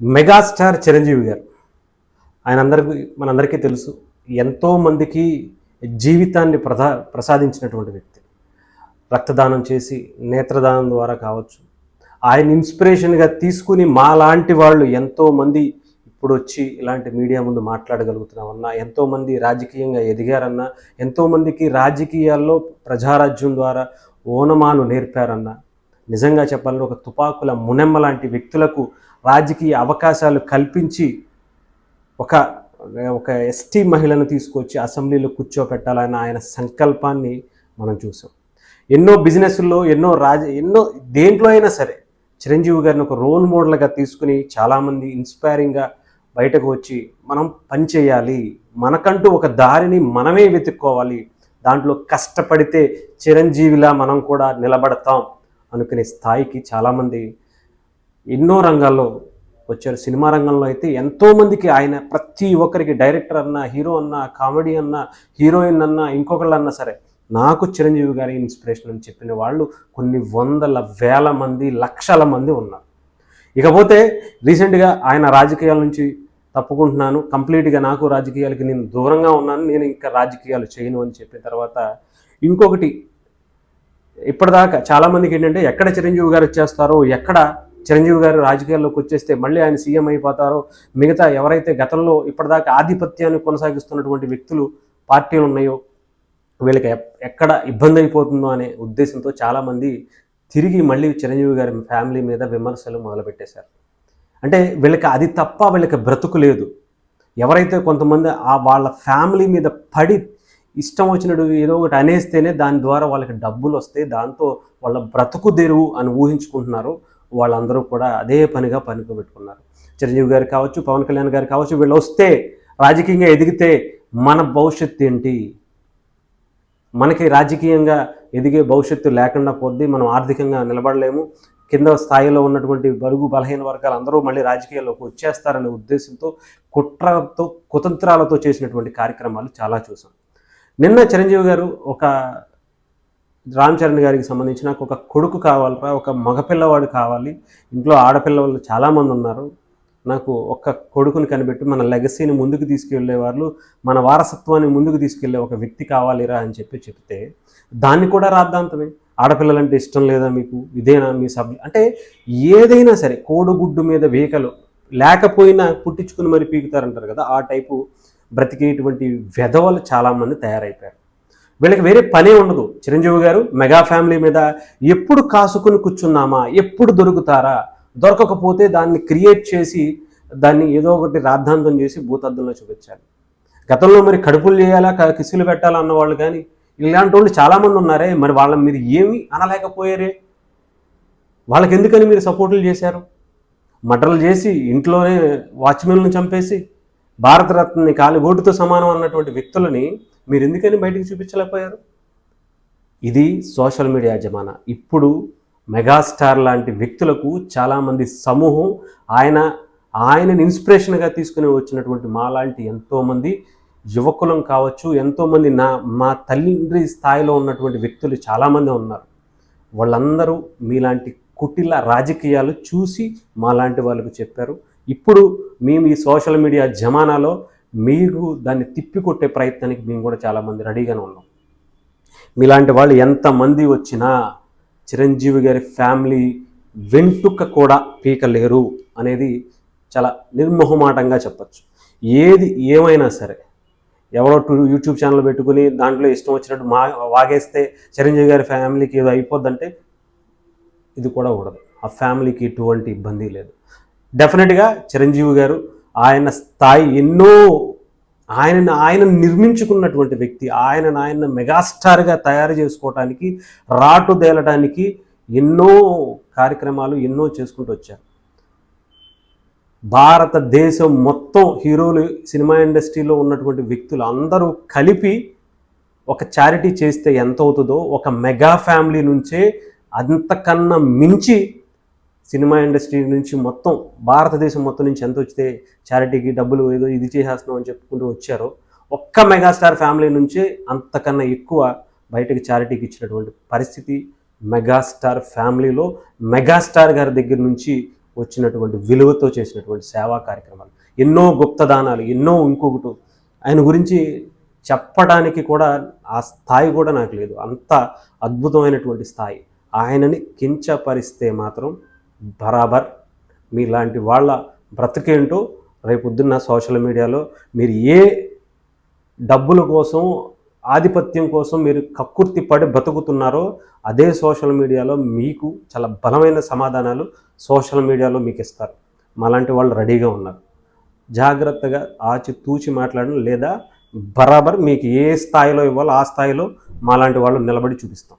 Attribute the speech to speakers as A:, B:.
A: Megastar Chiranjeevi గారు. ఆయన అందరికీ మనందరికీ తెలుసు ఎంతోమందికి జీవితాన్ని ప్రధా ప్రసాదించినటువంటి వ్యక్తి. రక్తదానం చేసి నేత్రదానం ద్వారా కావచ్చు. ఆయన ఇన్స్పిరేషన్గా తీసుకుని మా లాంటి వాళ్ళు ఎంతోమంది ఇప్పుడు వచ్చి ఇలాంటి మీడియా ముందు మాట్లాడగలుగుతున్నామన్నా ఎంతోమంది రాజకీయంగా ఎదిగారన్నా ఎంతోమందికి రాజకీయాల్లో ప్రజారాజ్యం ద్వారా ఓనమాలు నేర్పారన్నా నిజంగా చెప్పాలంటే ఒక తుపాకుల మునెమ్మ లాంటి వ్యక్తులకు రాజకీయ అవకాశాలు కల్పించి ఒక ఒక ఎస్టీ మహిళను తీసుకొచ్చి అసెంబ్లీలో కూర్చోపెట్టాలన్న ఆయన సంకల్పాన్ని మనం చూసాం. ఎన్నో బిజినెస్ల్లో ఎన్నో రాజ ఎన్నో దేంట్లో అయినా సరే చిరంజీవి గారిని ఒక రోల్ మోడల్గా తీసుకుని చాలామంది ఇన్స్పైరింగ్గా బయటకు వచ్చి మనం పని చేయాలి మనకంటూ ఒక దారిని మనమే వెతుక్కోవాలి దాంట్లో కష్టపడితే చిరంజీవిలా మనం కూడా నిలబడతాం అనుకునే స్థాయికి చాలామంది ఎన్నో రంగాల్లో వచ్చారు. సినిమా రంగంలో అయితే ఎంతోమందికి ఆయన ప్రతి ఒక్కరికి డైరెక్టర్ అన్నా హీరో అన్నా కామెడీ అన్నా హీరోయిన్ అన్నా ఇంకొకళ్ళు అన్నా సరే నాకు చిరంజీవి గారి ఇన్స్పిరేషన్ అని చెప్పిన వాళ్ళు కొన్ని వందల వేల మంది లక్షల మంది ఉన్నారు. ఇకపోతే రీసెంట్గా ఆయన రాజకీయాల నుంచి తప్పుకుంటున్నాను. కంప్లీట్గా నాకు రాజకీయాలకి నేను దూరంగా ఉన్నాను. నేను ఇంకా రాజకీయాలు చేయను అని చెప్పిన తర్వాత ఇంకొకటి ఇప్పటిదాకా చాలామందికి ఏంటంటే ఎక్కడ చిరంజీవి గారు వచ్చేస్తారో ఎక్కడ చిరంజీవి గారు రాజకీయాల్లోకి వచ్చేస్తే మళ్ళీ ఆయన సీఎం అయిపోతారో మిగతా ఎవరైతే గతంలో ఇప్పటిదాకా ఆధిపత్యాన్ని కొనసాగిస్తున్నటువంటి వ్యక్తులు పార్టీలు ఉన్నాయో వీళ్ళకి ఎక్కడ ఇబ్బంది అయిపోతుందో అనే ఉద్దేశంతో చాలామంది తిరిగి మళ్ళీ చిరంజీవి గారి ఫ్యామిలీ మీద విమర్శలు మొదలుపెట్టేశారు. అంటే వీళ్ళకి అది తప్ప వీళ్ళకి బ్రతుకు లేదు. ఎవరైతే కొంతమంది ఆ వాళ్ళ ఫ్యామిలీ మీద పడి ఇష్టం వచ్చినట్టు ఏదో ఒకటి అనేస్తేనే దాని ద్వారా వాళ్ళకి డబ్బులు వస్తాయి దాంతో వాళ్ళ బ్రతుకు తెరువు అని ఊహించుకుంటున్నారు. వాళ్ళందరూ కూడా అదే పనిగా పెట్టుకున్నారు చిరంజీవి గారు కావచ్చు పవన్ కళ్యాణ్ గారు కావచ్చు వీళ్ళు వస్తే రాజకీయంగా ఎదిగితే మన భవిష్యత్తు ఏంటి? మనకి రాజకీయంగా ఎదిగే భవిష్యత్తు లేకుండా పోద్ది మనం ఆర్థికంగా నిలబడలేము. కింద స్థాయిలో ఉన్నటువంటి బరుగు బలహీన వర్గాలు అందరూ మళ్ళీ రాజకీయాల్లోకి వచ్చేస్తారనే ఉద్దేశంతో కుట్రతో కుతంత్రాలతో చేసినటువంటి కార్యక్రమాలు చాలా చూసాం. నిన్న చిరంజీవి గారు ఒక రామ్ చరణ్ గారికి సంబంధించి నాకు ఒక కొడుకు కావాలరా ఒక మగపిల్లవాడు కావాలి. ఇంట్లో ఆడపిల్లవాళ్ళు చాలామంది ఉన్నారు. నాకు ఒక్క కొడుకుని కనిపెట్టి మన లెగసీని ముందుకు తీసుకెళ్ళే వాళ్ళు మన వారసత్వాన్ని ముందుకు తీసుకెళ్ళే ఒక వ్యక్తి కావాలిరా అని చెప్పి చెప్తే దాన్ని కూడా రాద్దాంతమే. ఆడపిల్లలంటే ఇష్టం లేదా మీకు? ఇదేనా మీ సబ్? అంటే ఏదైనా సరే కోడిగుడ్డు మీద వేకలు లేకపోయినా పుట్టించుకుని మరి పీకుతారంటారు కదా ఆ టైపు బ్రతికేటువంటి వెధవలు చాలామంది తయారైపోయారు. వీళ్ళకి వేరే పనే ఉండదు. చిరంజీవి గారు మెగా ఫ్యామిలీ మీద ఎప్పుడు కాసుకుని కూర్చున్నామా? ఎప్పుడు దొరుకుతారా? దొరకకపోతే దాన్ని క్రియేట్ చేసి దాన్ని ఏదో ఒకటి రాద్ధాంతం చేసి భూతద్దంలో చూపించాలి. గతంలో మరి కడుపులు చేయాలా కిసులు పెట్టాలా అన్న వాళ్ళు కానీ ఇలాంటి వాళ్ళు చాలామంది ఉన్నారే మరి వాళ్ళని మీరు ఏమి అనలేకపోయారే? వాళ్ళకి ఎందుకని మీరు సపోర్టులు చేశారు? మటర్లు చేసి ఇంట్లోనే వాచ్మెన్లను చంపేసి భారతరత్నని కాలిగోటుతో సమానం అన్నటువంటి వ్యక్తులని మీరు ఎందుకని బయటికి చూపించలేకపోయారు? ఇది సోషల్ మీడియా జమానా ఇప్పుడు మెగాస్టార్ లాంటి వ్యక్తులకు చాలామంది సమూహం ఆయన ఆయనని ఇన్స్పిరేషన్గా తీసుకుని వచ్చినటువంటి మాలాంటి ఎంతోమంది యువకులం కావచ్చు ఎంతోమంది నా మా తల్లి స్థాయిలో ఉన్నటువంటి వ్యక్తులు చాలామంది ఉన్నారు. వాళ్ళందరూ మీలాంటి కుటిల రాజకీయాలు చూసి మాలాంటి వాళ్ళకు చెప్పారు. ఇప్పుడు మేము ఈ సోషల్ మీడియా జమానాలో మీరు దాన్ని తిప్పికొట్టే ప్రయత్నానికి మేము కూడా చాలామంది రెడీగానే ఉన్నాం. మీలాంటి వాళ్ళు ఎంతమంది వచ్చినా చిరంజీవి గారి ఫ్యామిలీ వెంటుక కూడా పీకలేరు అనేది చాలా నిర్మోహమాటంగా చెప్పచ్చు. ఏది ఏమైనా సరే ఎవరో టూ యూట్యూబ్ ఛానల్ పెట్టుకుని దాంట్లో ఇష్టం వచ్చినట్టు మా వాగేస్తే చిరంజీవి గారి ఫ్యామిలీకి ఏదో అయిపోద్దంటే ఇది కూడా ఉండదు ఆ ఫ్యామిలీకి ఎటువంటి ఇబ్బంది లేదు. డెఫినెట్గా చిరంజీవి గారు ఆయన స్థాయి ఎన్నో ఆయనను ఆయన నిర్మించుకున్నటువంటి వ్యక్తి ఆయన ఆయన మెగాస్టార్గా తయారు చేసుకోవటానికి రాటు తేలడానికి ఎన్నో కార్యక్రమాలు ఎన్నో చేసుకుంటూ వచ్చారు. భారతదేశం మొత్తం హీరోలు సినిమా ఇండస్ట్రీలో ఉన్నటువంటి వ్యక్తులు అందరూ కలిపి ఒక చారిటీ చేస్తే ఎంత అవుతుందో ఒక మెగా ఫ్యామిలీ నుంచే అంతకన్నా మించి సినిమా ఇండస్ట్రీ నుంచి మొత్తం భారతదేశం మొత్తం నుంచి ఎంత వచ్చితే చారిటీకి డబ్బులు ఏదో ఇది చేసేస్తున్నాం అని చెప్పుకుంటూ వచ్చారో ఒక్క మెగాస్టార్ ఫ్యామిలీ నుంచే అంతకన్నా ఎక్కువ బయటకు చారిటీకి ఇచ్చినటువంటి పరిస్థితి మెగాస్టార్ ఫ్యామిలీలో మెగాస్టార్ గారి దగ్గర నుంచి వచ్చినటువంటి విలువతో చేసినటువంటి సేవా కార్యక్రమాలు. ఎన్నో గుప్తదానాలు ఎన్నో ఇంకొకటి. ఆయన గురించి చెప్పడానికి కూడా ఆ స్థాయి కూడా నాకు లేదు. అంత అద్భుతమైనటువంటి స్థాయి. ఆయనని కించపరిస్తే మాత్రం బరాబర్. మీలాంటి వాళ్ళ బ్రతికేంటో రేపొద్దున్న సోషల్ మీడియాలో మీరు ఏ డబ్బుల కోసం ఆధిపత్యం కోసం మీరు కక్కుర్తి పడి బతుకుతున్నారో అదే సోషల్ మీడియాలో మీకు చాలా బలమైన సమాధానాలు సోషల్ మీడియాలో మీకు ఇస్తారు. మాలాంటి వాళ్ళు రెడీగా ఉన్నారు. జాగ్రత్తగా ఆచి తూచి మాట్లాడడం లేదా బరాబర్ మీకు ఏ స్థాయిలో ఇవ్వాలో ఆ స్థాయిలో మాలాంటి వాళ్ళు నిలబడి చూపిస్తాం.